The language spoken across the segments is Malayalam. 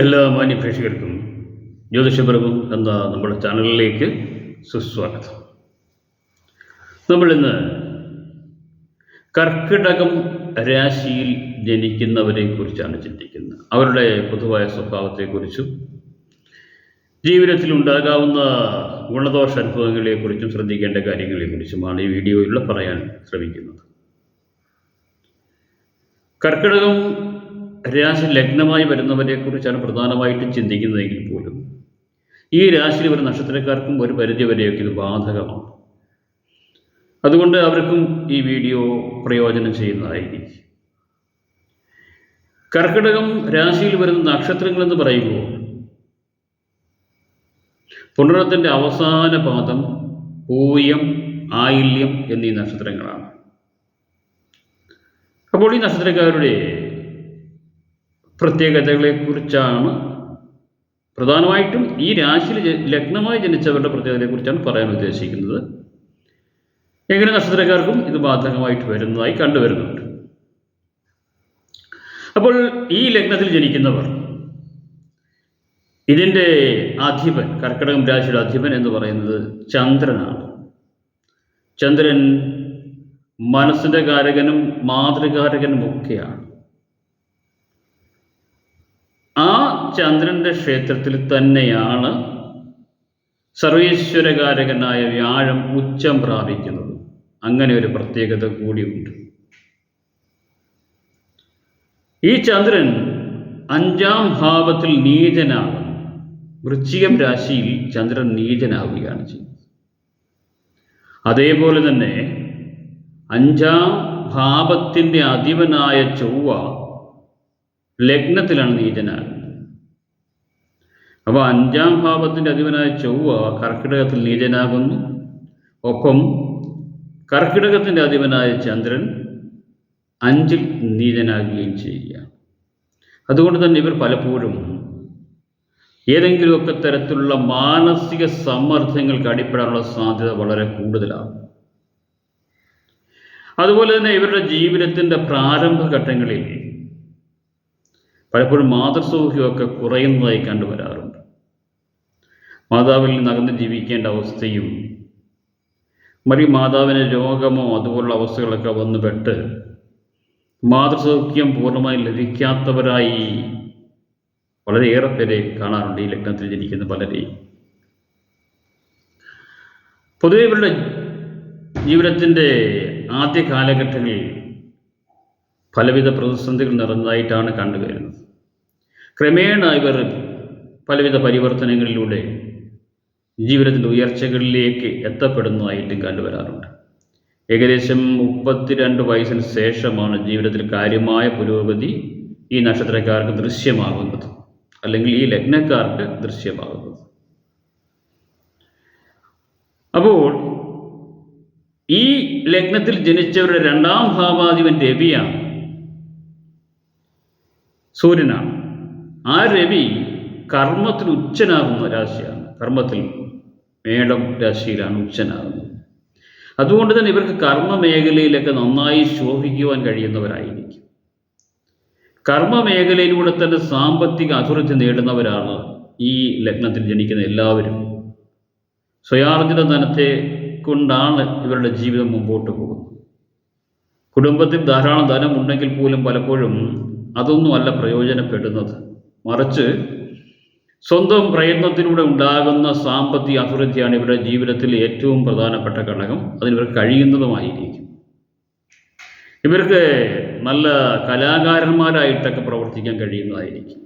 എല്ലാ മാന്യ പ്രേക്ഷകർക്കും ജ്യോതിഷപരവും എന്ന നമ്മുടെ ചാനലിലേക്ക് സുസ്വാഗതം. നമ്മളിന്ന് കർക്കിടകം രാശിയിൽ ജനിക്കുന്നവരെ കുറിച്ചാണ് ചിന്തിക്കുന്നത്. അവരുടെ പൊതുവായ സ്വഭാവത്തെക്കുറിച്ചും ജീവിതത്തിൽ ഉണ്ടാകാവുന്ന ഗുണദോഷ അനുഭവങ്ങളെക്കുറിച്ചും ശ്രദ്ധിക്കേണ്ട കാര്യങ്ങളെക്കുറിച്ചുമാണ് ഈ വീഡിയോയിലൂടെ പറയാൻ ശ്രമിക്കുന്നത്. കർക്കിടകം രാശി ലഗ്നമായി വരുന്നവരെ കുറിച്ചാണ് പ്രധാനമായിട്ടും ചിന്തിക്കുന്നതെങ്കിൽ പോലും ഈ രാശിയിൽ വരുന്ന നക്ഷത്രക്കാർക്കും ഒരു പരിധി വരെയൊക്കെ ഇത് ബാധകമാണ്. അതുകൊണ്ട് അവർക്കും ഈ വീഡിയോ പ്രയോജനം ചെയ്യുന്നതായിരിക്കും. കർക്കിടകം രാശിയിൽ വരുന്ന നക്ഷത്രങ്ങൾ എന്ന് പറയുമ്പോൾ പുണരത്തിന്റെ അവസാന പാദം പൂയം ആയില്യം എന്നീ നക്ഷത്രങ്ങളാണ്. അപ്പോൾ ഈ നക്ഷത്രക്കാരുടെ പ്രത്യേകതകളെക്കുറിച്ചാണ് പ്രധാനമായിട്ടും ഈ രാശിയിൽ ലഗ്നമായി ജനിച്ചവരുടെ പ്രത്യേകതയെക്കുറിച്ചാണ് പറയാൻ ഉദ്ദേശിക്കുന്നത്. എങ്ങനെ നക്ഷത്രക്കാർക്കും ഇത് ബാധകമായിട്ട് വരുന്നതായി കണ്ടുവരുന്നുണ്ട്. അപ്പോൾ ഈ ലഗ്നത്തിൽ ജനിക്കുന്നവർ ഇതിന്റെ അധിപൻ കർക്കിടകം രാശിയുടെ അധിപൻ എന്ന് പറയുന്നത് ചന്ദ്രനാണ്. ചന്ദ്രൻ മനസ്സിന്റെ കാരകനും മാതൃകാരകനും ഒക്കെയാണ് ആ ചന്ദ്രന്റെ ക്ഷേത്രത്തിൽ തന്നെയാണ് സർവീശ്വരകാരകനായ വ്യാഴം ഉച്ചം പ്രാപിക്കുന്നത്. അങ്ങനെ ഒരു പ്രത്യേകത കൂടിയുണ്ട്. ഈ ചന്ദ്രൻ അഞ്ചാം ഭാവത്തിൽ നീചനാകും വൃശ്ചികം രാശിയിൽ ചന്ദ്രൻ നീചനാവുകയാണ് ചെയ്യുന്നത്. അതേപോലെ തന്നെ അഞ്ചാം ഭാവത്തിന്റെ അധിപനായ ചൊവ്വ ലഗ്നത്തിലാണ് നീചനാകുന്നത് അപ്പോൾ അഞ്ചാം ഭാവത്തിന്റെ അധിപനായ ചൊവ്വ കർക്കിടകത്തിൽ നീചനാകുന്നു. ഒപ്പം കർക്കിടകത്തിന്റെ അധിപനായ ചന്ദ്രൻ അഞ്ചിൽ നീചനാകുകയും ചെയ്യുകയാണ് അതുകൊണ്ട് തന്നെ ഇവർ പലപ്പോഴും ഏതെങ്കിലുമൊക്കെ തരത്തിലുള്ള മാനസിക സമ്മർദ്ദങ്ങൾക്ക് അടിപ്പെടാനുള്ള സാധ്യത വളരെ കൂടുതലാണ്. അതുപോലെ തന്നെ ഇവരുടെ ജീവിതത്തിന്റെ പ്രാരംഭഘട്ടങ്ങളിൽ പലപ്പോഴും മാതൃസൗഖ്യമൊക്കെ കുറയുന്നതായി കണ്ടുവരാറുണ്ട്. മാതാവിൽ നിന്ന് അകന്ന് ജീവിക്കേണ്ട അവസ്ഥയും മറി മാതാവിന് രോഗമോ അതുപോലുള്ള അവസ്ഥകളൊക്കെ വന്നുപെട്ട് മാതൃസൗഖ്യം പൂർണമായി ലഭിക്കാത്തവരായി വളരെയേറെ പേരെ കാണാറുണ്ട് ഈ ലഗ്നത്തിൽ ജനിക്കുന്ന പലരെയും പൊതുവെ ഇവരുടെ ജീവിതത്തിന്റെ ആദ്യ കാലഘട്ടങ്ങളിൽ പലവിധ പ്രതിസന്ധികൾ നിറഞ്ഞതായിട്ടാണ് കണ്ടുവരുന്നത്. ക്രമേണ ഇവർ പലവിധ പരിവർത്തനങ്ങളിലൂടെ ജീവിതത്തിന്റെ ഉയർച്ചകളിലേക്ക് എത്തപ്പെടുന്നതായിട്ടും കണ്ടുവരാറുണ്ട്. ഏകദേശം മുപ്പത്തിരണ്ട് വയസ്സിന് ശേഷമാണ് ജീവിതത്തിൽ കാര്യമായ പുരോഗതി ഈ നക്ഷത്രക്കാർക്ക് ദൃശ്യമാകുന്നത് അല്ലെങ്കിൽ ഈ ലഗ്നക്കാർക്ക് ദൃശ്യമാകുന്നത്. അപ്പോൾ ഈ ലഗ്നത്തിൽ ജനിച്ചവരുടെ രണ്ടാം ഭാവാധിപൻ രവിയാണ്. സൂര്യനാണ്. ആ രവി കർമ്മത്തിൽ ഉച്ചനാകുന്ന രാശിയാണ് കർമ്മത്തിൽ മേടം രാശിയിലാണ് ഉച്ചനാകുന്നത്. അതുകൊണ്ട് തന്നെ ഇവർക്ക് കർമ്മ മേഖലയിലൊക്കെ നന്നായി ശോഭിക്കുവാൻ കഴിയുന്നവരായിരിക്കും. കർമ്മ മേഖലയിലൂടെ തന്നെ സാമ്പത്തിക അഭിവൃദ്ധി നേടുന്നവരാണ് ഈ ലഗ്നത്തിൽ ജനിക്കുന്ന എല്ലാവരും. സ്വയാർജിത ധനത്തെ കൊണ്ടാണ് ഇവരുടെ ജീവിതം മുമ്പോട്ട് പോകുന്നത്. കുടുംബത്തിൽ ധാരാളം ധനം ഉണ്ടെങ്കിൽ പോലും പലപ്പോഴും അതൊന്നുമല്ല പ്രയോജനപ്പെടുന്നത്. മറിച്ച് സ്വന്തം പ്രയത്നത്തിലൂടെ ഉണ്ടാകുന്ന സാമ്പത്തിക അഭിവൃദ്ധിയാണ് ഇവരുടെ ജീവിതത്തിൽ ഏറ്റവും പ്രധാനപ്പെട്ട ഘടകം. അതിന് ഇവർക്ക് കഴിയുന്നതുമായിരിക്കും. ഇവർക്ക് നല്ല കലാകാരന്മാരായിട്ടൊക്കെ പ്രവർത്തിക്കാൻ കഴിയുന്നതായിരിക്കും.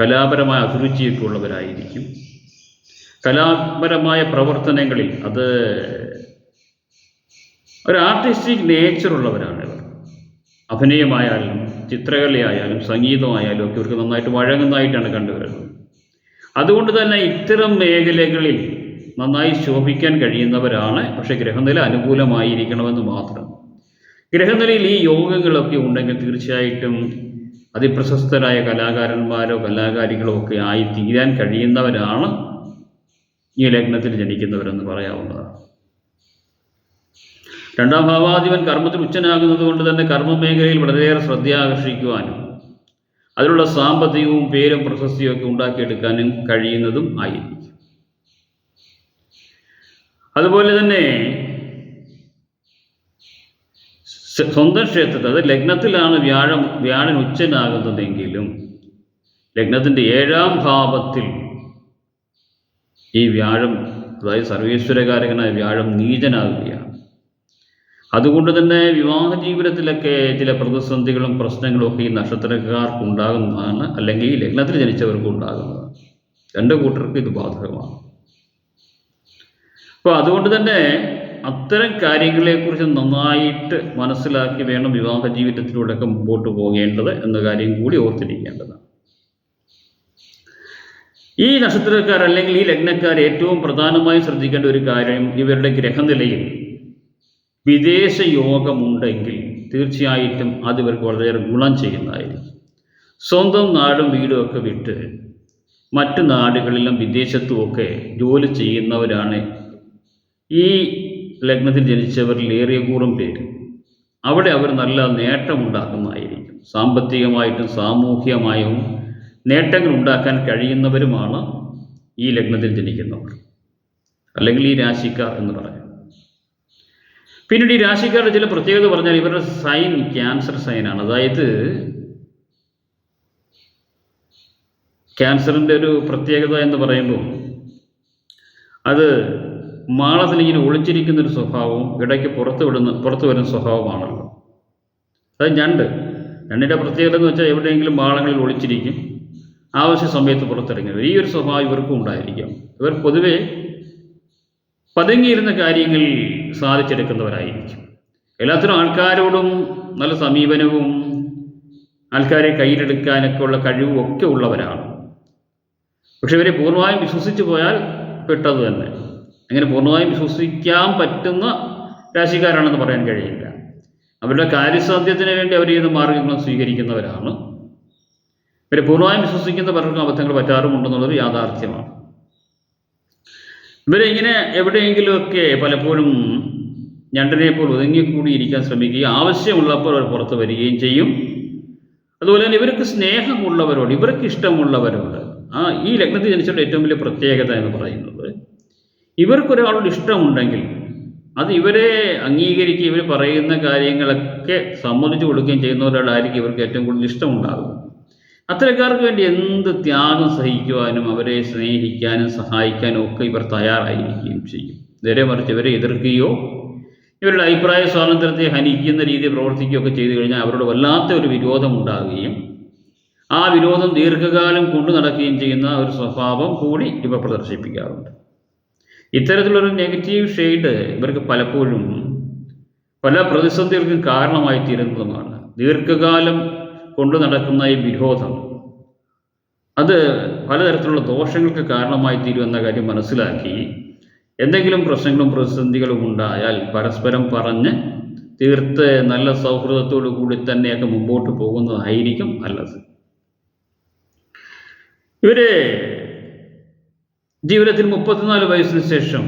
കലാപരമായ അഭിരുചിയൊക്കെ ഉള്ളവരായിരിക്കും. കലാപരമായ പ്രവർത്തനങ്ങളിൽ അത് ഒരു ആർട്ടിസ്റ്റിക് നേച്ചറുള്ളവരാണ് ഇവർ. അഭിനയമായാലും ചിത്രകലയായാലും സംഗീതമായാലും ഒക്കെ ഇവർക്ക് നന്നായിട്ട് വഴങ്ങുന്നതായിട്ടാണ് കണ്ടുവരുന്നത്. അതുകൊണ്ട് തന്നെ ഇത്തരം മേഖലകളിൽ നന്നായി ശോഭിക്കാൻ കഴിയുന്നവരാണ്. പക്ഷേ ഗ്രഹനില അനുകൂലമായിരിക്കണമെന്ന് മാത്രം. ഗ്രഹനിലയിൽ ഈ യോഗങ്ങളൊക്കെ ഉണ്ടെങ്കിൽ തീർച്ചയായിട്ടും അതിപ്രശസ്തരായ കലാകാരന്മാരോ കലാകാരികളോ ഒക്കെ ആയി തീരാൻ കഴിയുന്നവരാണ് ഈ ലഗ്നത്തിൽ ജനിക്കുന്നവരെന്ന് പറയാവുന്നതാണ്. രണ്ടാം ഭാവാധിപൻ കർമ്മത്തിൽ ഉച്ചനാകുന്നത് കൊണ്ട് തന്നെ കർമ്മമേഖലയിൽ വളരെയേറെ ശ്രദ്ധ ആകർഷിക്കുവാനും അതിലുള്ള സാമ്പത്തികവും പേരും പ്രശസ്തിയും ഒക്കെ ഉണ്ടാക്കിയെടുക്കാനും കഴിയുന്നതും ആയിരിക്കും. അതുപോലെ തന്നെ സ്വ- സ്വന്തം ക്ഷേത്രത്തിൽ അത് ലഗ്നത്തിലാണ് വ്യാഴം വ്യാഴൻ ഉച്ചനാകുന്നതെങ്കിലും ലഗ്നത്തിന്റെ ഏഴാം ഭാവത്തിൽ ഈ വ്യാഴം അതായത് സർവേശ്വരകാരകനായ വ്യാഴം നീചനാകുകയാണ്. അതുകൊണ്ട് തന്നെ വിവാഹ ജീവിതത്തിലൊക്കെ ചില പ്രതിസന്ധികളും പ്രശ്നങ്ങളും ഒക്കെ ഈ നക്ഷത്രക്കാർക്ക് ഉണ്ടാകുന്നതാണ് അല്ലെങ്കിൽ ഈ ലഗ്നത്തിൽ ജനിച്ചവർക്ക് ഉണ്ടാകുന്നതാണ് രണ്ട് കൂട്ടർക്ക് ഇത് ബാധകമാണ്. അപ്പോൾ അതുകൊണ്ട് തന്നെ അത്തരം കാര്യങ്ങളെക്കുറിച്ച് നന്നായിട്ട് മനസ്സിലാക്കി വേണം വിവാഹ ജീവിതത്തിലൂടെയൊക്കെ മുമ്പോട്ട് പോകേണ്ടത് എന്ന കാര്യം കൂടി ഓർത്തിരിക്കേണ്ടതാണ്. ഈ നക്ഷത്രക്കാർ അല്ലെങ്കിൽ ഈ ലഗ്നക്കാർ ഏറ്റവും പ്രധാനമായും ശ്രദ്ധിക്കേണ്ട ഒരു കാര്യം ഇവരുടെ ഗ്രഹനിലയിൽ വിദേശ യോഗമുണ്ടെങ്കിൽ തീർച്ചയായിട്ടും അത് ഇവർക്ക് വളരെയേറെ ഗുണം ചെയ്യുന്നതായിരിക്കും. സ്വന്തം നാടും വീടും ഒക്കെ വിട്ട് മറ്റു നാടുകളിലും വിദേശത്തുമൊക്കെ ജോലി ചെയ്യുന്നവരാണ് ഈ ലഗ്നത്തിൽ ജനിച്ചവരിൽ ഏറിയ കൂറും പേര്. അവിടെ അവർ നല്ല നേട്ടമുണ്ടാക്കുന്നതായിരിക്കും. സാമ്പത്തികമായിട്ടും സാമൂഹികമായും നേട്ടങ്ങൾ ഉണ്ടാക്കാൻ കഴിയുന്നവരുമാണ് ഈ ലഗ്നത്തിൽ ജനിക്കുന്നവർ. അല്ലെങ്കിൽ ഈ രാശിക്കാർ എന്ന് പറയാം. പിന്നീട് ഈ രാശിക്കാരുടെ ചില പ്രത്യേകത പറഞ്ഞാൽ ഇവരുടെ സൈൻ ക്യാൻസർ സൈനാണ് അതായത് ക്യാൻസറിന്റെ ഒരു പ്രത്യേകത എന്ന് പറയുമ്പോൾ അത് മാളത്തിൽ ഇങ്ങനെ ഒളിച്ചിരിക്കുന്ന ഒരു സ്വഭാവവും ഇടയ്ക്ക് പുറത്ത് വിടുന്ന പുറത്തു വരുന്ന സ്വഭാവമാണല്ലോ. അത് ഞണ്ട്. ഞണ്ടിന്റെ പ്രത്യേകത എന്ന് വെച്ചാൽ എവിടെയെങ്കിലും മാളങ്ങളിൽ ഒളിച്ചിരിക്കും. ആവശ്യ സമയത്ത് പുറത്തിറങ്ങി ഈ ഒരു സ്വഭാവം ഇവർക്കും ഉണ്ടായിരിക്കാം. ഇവർ പൊതുവെ പതുങ്ങിയിരുന്ന കാര്യങ്ങൾ സാധിച്ചെടുക്കുന്നവരായിരിക്കും. എല്ലാത്തിനും ആൾക്കാരോടും നല്ല സമീപനവും ആൾക്കാരെ കയ്യിലെടുക്കാനൊക്കെ ഉള്ള കഴിവും ഒക്കെ ഉള്ളവരാണ്. പക്ഷെ ഇവരെ പൂർണമായും വിശ്വസിച്ചു പോയാൽ പെട്ടത് തന്നെ. അങ്ങനെ പൂർണമായും വിശ്വസിക്കാൻ പറ്റുന്ന രാശിക്കാരാണെന്ന് പറയാൻ കഴിയില്ല. അവരുടെ കാര്യസാധ്യത്തിന് വേണ്ടി അവർ ഏത് മാർഗങ്ങളും സ്വീകരിക്കുന്നവരാണ്. ഇവരെ പൂർണമായും വിശ്വസിക്കുന്ന പലർക്കും അബദ്ധങ്ങൾ പറ്റാറുമുണ്ടെന്നുള്ളത് യാഥാർത്ഥ്യമാണ്. ഇവരെ ഇങ്ങനെ എവിടെയെങ്കിലുമൊക്കെ പലപ്പോഴും ഞണ്ടിനെ പോൽ ഒതുങ്ങിക്കൂടിയിരിക്കാൻ ശ്രമിക്കുകയും ആവശ്യമുള്ളപ്പോൾ അവർ പുറത്ത് വരികയും ചെയ്യും. അതുപോലെ തന്നെ ഇവർക്ക് സ്നേഹമുള്ളവരോട് ഇവർക്ക് ഇഷ്ടമുള്ളവരോട് ആ ഈ ലഗ്നത്തിൽ ജനിച്ചവരുടെ ഏറ്റവും വലിയ പ്രത്യേകത എന്ന് പറയുന്നത് ഇവർക്കൊരാളോട് ഇഷ്ടമുണ്ടെങ്കിൽ അത് ഇവരെ അംഗീകരിക്കുകയും ഇവർ പറയുന്ന കാര്യങ്ങളൊക്കെ സമ്മതിച്ചു കൊടുക്കുകയും ചെയ്യുന്നവരോടായിരിക്കും ഇവർക്ക് ഏറ്റവും കൂടുതൽ ഇഷ്ടമുണ്ടാകുക അത്തരക്കാർക്ക് വേണ്ടി എന്ത് ത്യാഗം സഹിക്കുവാനും അവരെ സ്നേഹിക്കാനും സഹായിക്കാനും ഒക്കെ ഇവർ തയ്യാറായിരിക്കുകയും ചെയ്യും. നേരെ മറിച്ച് ഇവരെ എതിർക്കുകയോ ഇവരുടെ അഭിപ്രായ സ്വാതന്ത്ര്യത്തെ ഹനിക്കുന്ന രീതിയിൽ പ്രവർത്തിക്കുകയൊക്കെ ചെയ്തു കഴിഞ്ഞാൽ അവരോട് വല്ലാത്ത ഒരു വിരോധം ഉണ്ടാകുകയും ആ വിരോധം ദീർഘകാലം കൊണ്ടു നടക്കുകയും ചെയ്യുന്ന ഒരു സ്വഭാവം കൂടി ഇവ പ്രദർശിപ്പിക്കാറുണ്ട്. ഇത്തരത്തിലൊരു നെഗറ്റീവ് ഷെയ്ഡ് ഇവർക്ക് പലപ്പോഴും പല പ്രതിസന്ധികൾക്കും കാരണമായി തീരുന്നതുമാണ് ദീർഘകാലം കൊണ്ടു നടക്കുന്ന ഈ വിരോധം അത് പലതരത്തിലുള്ള ദോഷങ്ങൾക്ക് കാരണമായി തീരുമെന്ന കാര്യം മനസ്സിലാക്കി എന്തെങ്കിലും പ്രശ്നങ്ങളും പ്രതിസന്ധികളും ഉണ്ടായാൽ പരസ്പരം പറഞ്ഞ് തീർത്ത് നല്ല സൗഹൃദത്തോടു കൂടി തന്നെയൊക്കെ മുമ്പോട്ട് പോകുന്നതായിരിക്കും നല്ലത്. ഇവർ ജീവിതത്തിൽ മുപ്പത്തിനാല് വയസ്സിന് ശേഷം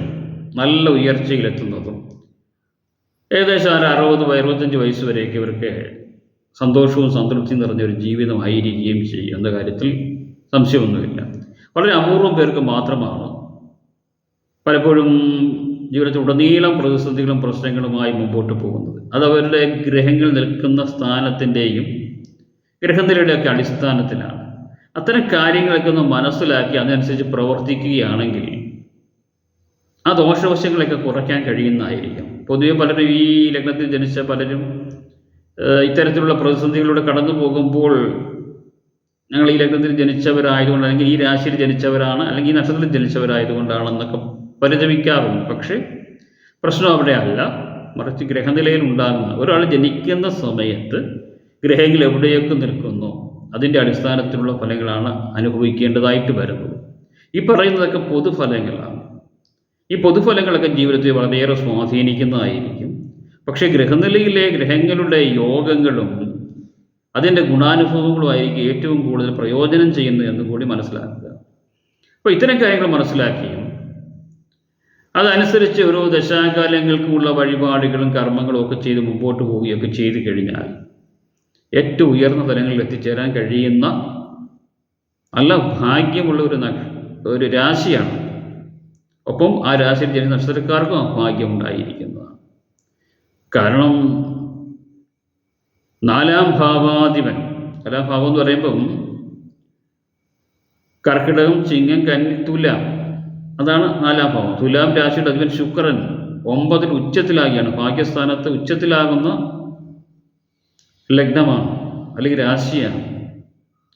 നല്ല ഉയർച്ചയിലെത്തുന്നതും ഏകദേശം ഒരു അറുപത് അറുപത്തഞ്ച് വയസ്സ് വരെയൊക്കെ ഇവർക്ക് സന്തോഷവും സംതൃപ്തിയും നിറഞ്ഞൊരു ജീവിതമായിരിക്കുകയും ചെയ്യും എന്ന കാര്യത്തിൽ സംശയമൊന്നുമില്ല. വളരെ അപൂർവം പേർക്ക് മാത്രമാണ് പലപ്പോഴും ജീവിതത്തിൽ ഉടനീളം പ്രതിസന്ധികളും പ്രശ്നങ്ങളുമായി മുമ്പോട്ട് പോകുന്നത്. അത് അവരുടെ ഗ്രഹങ്ങൾ നിൽക്കുന്ന സ്ഥാനത്തിന്റെയും ഗ്രഹനിലയുടെയൊക്കെ അടിസ്ഥാനത്തിലാണ്. അത്തരം കാര്യങ്ങളൊക്കെ ഒന്ന് മനസ്സിലാക്കി അതിനനുസരിച്ച് പ്രവർത്തിക്കുകയാണെങ്കിൽ ആ ദോഷവശങ്ങളൊക്കെ കുറയ്ക്കാൻ കഴിയുന്നതായിരിക്കും. പൊതുവെ പലരും ഈ ലഗ്നത്തിൽ ജനിച്ച പലരും ഇത്തരത്തിലുള്ള പ്രതിസന്ധികളിലൂടെ കടന്നു പോകുമ്പോൾ ഞങ്ങൾ ഈ ലഗ്നത്തിൽ ജനിച്ചവരായതുകൊണ്ട് അല്ലെങ്കിൽ ഈ രാശിയിൽ ജനിച്ചവരാണ് അല്ലെങ്കിൽ ഈ നക്ഷത്രത്തിൽ ജനിച്ചവരായതുകൊണ്ടാണെന്നൊക്കെ പരിതപിക്കാറുണ്ട് പക്ഷേ പ്രശ്നം അവിടെ അല്ല മറിച്ച് ഗ്രഹനിലയിൽ ഉണ്ടാകുന്ന ഒരാൾ ജനിക്കുന്ന സമയത്ത് ഗ്രഹങ്ങൾ എവിടെയൊക്കെ നിൽക്കുന്നു അതിന്റെ അടിസ്ഥാനത്തിലുള്ള ഫലങ്ങളാണ് അനുഭവിക്കേണ്ടതായിട്ട് വരുന്നത്. ഈ പറയുന്നതൊക്കെ പൊതുഫലങ്ങളാണ്. ഈ പൊതുഫലങ്ങളൊക്കെ ജീവിതത്തെ വളരെയേറെ സ്വാധീനിക്കുന്നതായിരിക്കും. പക്ഷേ ഗ്രഹനിലയിലെ ഗ്രഹങ്ങളുടെ യോഗങ്ങളും അതിന്റെ ഗുണാനുഭവങ്ങളുമായിരിക്കും ഏറ്റവും കൂടുതൽ പ്രയോജനം ചെയ്യുന്നത് എന്ന് കൂടി മനസ്സിലാക്കുക. അപ്പോൾ ഇത്തരം കാര്യങ്ങൾ മനസ്സിലാക്കിയും അതനുസരിച്ച് ഓരോ ദശാകാലങ്ങൾക്കുമുള്ള വഴിപാടുകളും കർമ്മങ്ങളും ഒക്കെ ചെയ്ത് മുമ്പോട്ട് പോവുകയൊക്കെ ചെയ്തു കഴിഞ്ഞാൽ ഏറ്റവും ഉയർന്ന തലങ്ങളിൽ എത്തിച്ചേരാൻ കഴിയുന്ന നല്ല ഭാഗ്യമുള്ള ഒരു ഒരു രാശിയാണ്. ഒപ്പം ആ രാശിയിൽ ജനിച്ച നക്ഷത്രക്കാർക്കും ആ ഭാഗ്യം ഉണ്ടായിരിക്കുന്നതാണ് കാരണം നാലാം ഭാവാധിപൻ. നാലാം ഭാവം എന്ന് പറയുമ്പം കർക്കിടകം ചിങ്ങം കന്നി തുലാം. അതാണ് നാലാം ഭാവം. തുലാം രാശിയുടെ അധിപൻ ശുക്രൻ ഒമ്പതിൽ ഉച്ചത്തിലാകിയാണ് ഭാഗ്യസ്ഥാനത്ത് ഉച്ചത്തിലാകുന്ന ലഗ്നമാണ് അല്ലെങ്കിൽ രാശിയാണ്.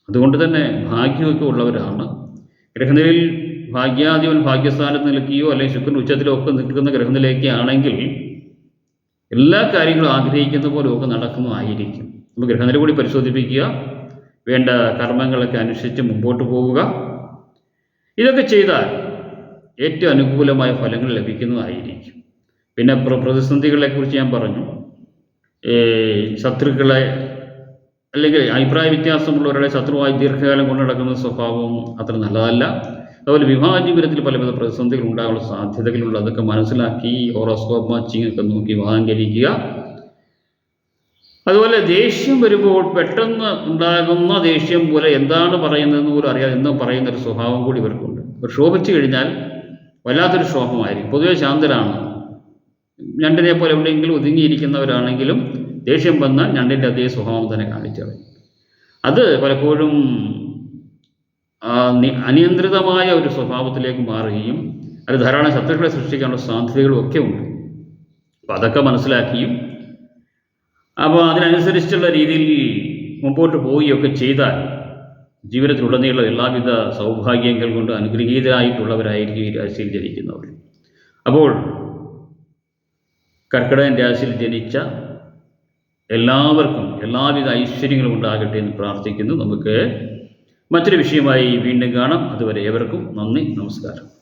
അതുകൊണ്ട് തന്നെ ഭാഗ്യമൊക്കെ ഉള്ളവരാണ്. ഗ്രഹനിലയിൽ ഭാഗ്യാധിപൻ ഭാഗ്യസ്ഥാനത്ത് നിൽക്കുകയോ അല്ലെങ്കിൽ ശുക്രൻ ഉച്ചത്തിലോ ഒക്കെ നിൽക്കുന്ന ഗ്രഹനിലേക്ക് ആണെങ്കിൽ എല്ലാ കാര്യങ്ങളും ആഗ്രഹിക്കുന്ന പോലെ ഒക്കെ നടക്കുന്നതായിരിക്കും അപ്പോൾ ഗ്രഹനില കൂടി പരിശോധിപ്പിക്കുക. വേണ്ട കർമ്മങ്ങളൊക്കെ അനുസരിച്ച് മുമ്പോട്ട് പോവുക. ഇതൊക്കെ ചെയ്താൽ ഏറ്റവും അനുകൂലമായ ഫലങ്ങൾ ലഭിക്കുന്നതായിരിക്കും. പിന്നെ പ്ര- പ്രതിസന്ധികളെക്കുറിച്ച് ഞാൻ പറഞ്ഞു. ശത്രുക്കളെ അല്ലെങ്കിൽ അഭിപ്രായ വ്യത്യാസമുള്ളവരുടെ ശത്രുവായി ദീർഘകാലം കൊണ്ടു നടക്കുന്ന സ്വഭാവം അത്ര നല്ലതല്ല. അതുപോലെ വിവാഹ ജീവിതത്തിൽ പലവിധ പ്രതിസന്ധികൾ ഉണ്ടാകാനുള്ള സാധ്യതകളുണ്ട്. അതൊക്കെ മനസ്സിലാക്കി ഹോറോസ്കോപ്പ് മാച്ചിങ് ഒക്കെ നോക്കി വിവാഹം കഴിക്കുക അതുപോലെ ദേഷ്യം വരുമ്പോൾ പെട്ടെന്ന് ഉണ്ടാകുന്ന ദേഷ്യം പോലെ എന്താണ് പറയുന്നതെന്ന് പോലും അറിയാതെ എന്നും പറയുന്ന ഒരു സ്വഭാവം കൂടി ഇവർക്കുണ്ട്. ഇവർ ക്ഷോഭിച്ചു കഴിഞ്ഞാൽ വല്ലാത്തൊരു ക്ഷോഭമായിരിക്കും. പൊതുവെ ശാന്തരാണ്. ഞണ്ടിനെ പോലെ എവിടെയെങ്കിലും ഒതുങ്ങിയിരിക്കുന്നവരാണെങ്കിലും ദേഷ്യം വന്നാൽ ഞണ്ടിന്റെ അതേ സ്വഭാവം തന്നെ കാണിച്ചു അത് പലപ്പോഴും അനിയന്ത്രിതമായ ഒരു സ്വഭാവത്തിലേക്ക് മാറുകയും അത് ധാരാളം ശത്രുക്കളെ സൃഷ്ടിക്കാനുള്ള സാധ്യതകളും ഒക്കെ ഉണ്ട്. അപ്പം അതൊക്കെ മനസ്സിലാക്കിയും അപ്പോൾ അതിനനുസരിച്ചുള്ള രീതിയിൽ മുമ്പോട്ട് പോവുകയൊക്കെ ചെയ്താൽ ജീവിതത്തിലുടനീളം എല്ലാവിധ സൗഭാഗ്യങ്ങൾ കൊണ്ട് അനുഗ്രഹീതരായിട്ടുള്ളവരായിരിക്കും ഈ രാശിയിൽ ജനിക്കുന്നവർ. അപ്പോൾ കർക്കിടകൻ രാശിയിൽ ജനിച്ച എല്ലാവർക്കും എല്ലാവിധ ഐശ്വര്യങ്ങളും ഉണ്ടാകട്ടെ എന്ന് പ്രാർത്ഥിക്കുന്നു. നമുക്ക് മറ്റൊരു വിഷയമായി വീണ്ടും കാണാം. അതുവരെ ഏവർക്കും നന്ദി നമസ്കാരം.